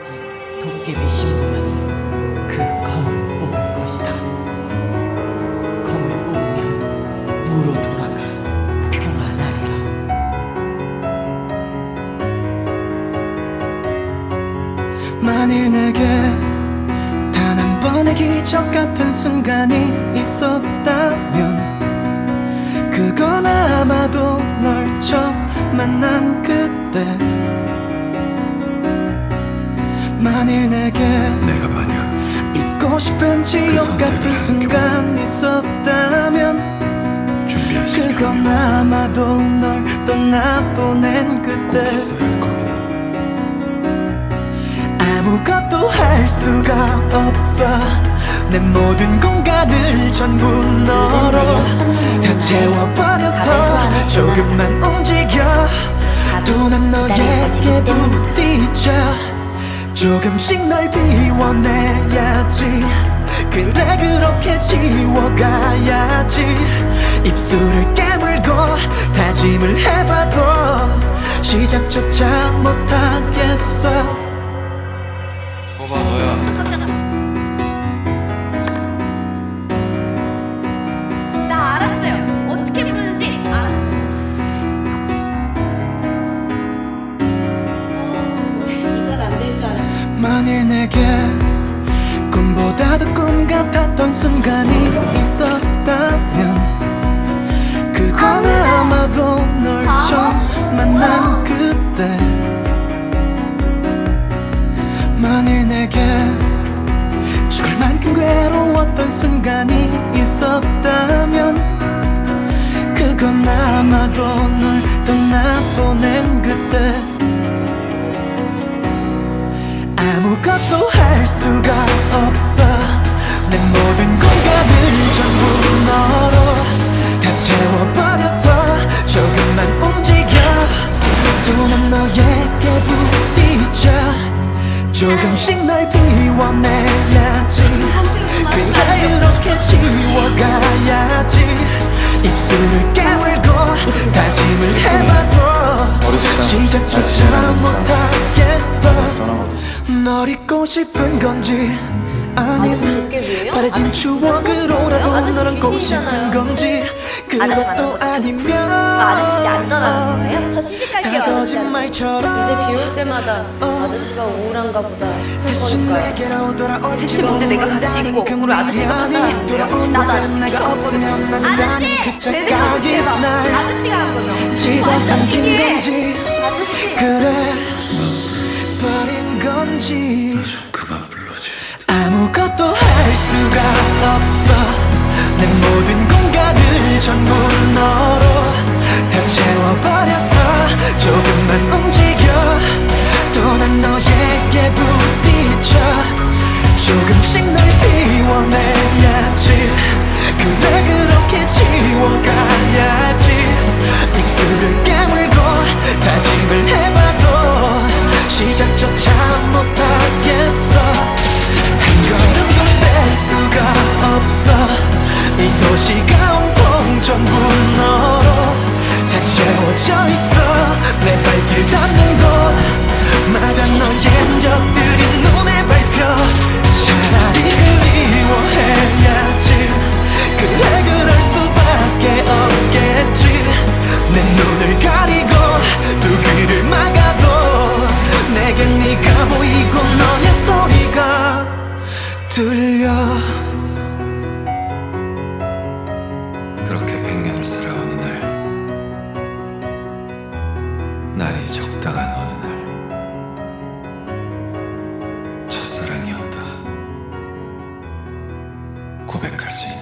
오로지 도깨비 신부만이 그 검을 뽑을 것이다. 검을 뽑으면 무로 돌아가 평안하리라. 만일 내게 단 한 번의 기적 같은 순간이 있었다면 그건 아마도 널 처음 만난 그때 만일 내게 내가 만약 잊고 싶은 지옥 같은 순간 있었다면 그건 아마도 널 떠나보낸 그때. 아무것도 할 수가 없어. 내 모든 공간을 전부 너로 다 채워버려서 조금만 움직여. 또 난 너에게 부딪혀 조금씩 널 비워내야지. 그래 그렇게 지워가야지. 입술을 깨물고 다짐을 해봐도 시작조차 못하겠어. 봐봐 너야 꿈보다도 꿈 같았던 순간이 있었다면 그건 아마도 널 처음 만난 그때. 만일 내게 죽을 만큼 괴로웠던 순간이 있었다면 그건 아마도 널 떠나보낸 그때 아무것도 할 수가 없어. 내 모든 공간을 전부 너로 다 채워버려서 조금만 움직여. 또 난 너에게 부딪혀 조금씩 널 비워내야지. 그래 그렇게 지워가야지. 입술을 깨물고 다짐을 해봐도 시작조차 못하겠어. 널 잊고 싶은 건지 아님 바래진 추억으로라도 아저씨 널 안고 귀신이잖 싶은 건지 그것도 아니면 아저씨 안 떠나는 거예요? 저 시집 갈게요, 다 아저씨. 이제 비 올 때마다 아저씨가 우울한가 보다 할 다시 거니까 내게로 돌아올지 대체 뭔데 내가 같이 있고 거꾸로 아저씨가 판단하는 거야? 돌아온 나도 것은 아저씨 내가 필요 없으면 없거든. 난다는 아저씨! 그내 생각 착각이 해봐. 날 아저씨가 한 거죠? 집어삼킨 아저씨! 건지 아저씨! 그래 버린 건지 그만 불러줘 아무것도 할 수가 없어 내 모든 전부 너로 다 채워버려서 조금만 움직여. 또 난 너에게 부딪혀. 조금씩 널 비워내야지. 그래 그렇게 지워가야지. 입술을 깨물고 다짐을 해봐도 시작조차 못하겠어. 한 걸음도 뺄 수가 없어. 이 도시가 들려. 그렇게 백년을 살아오는 날 날이 적당한 어느 날 첫사랑이었다. 고백할 수 있기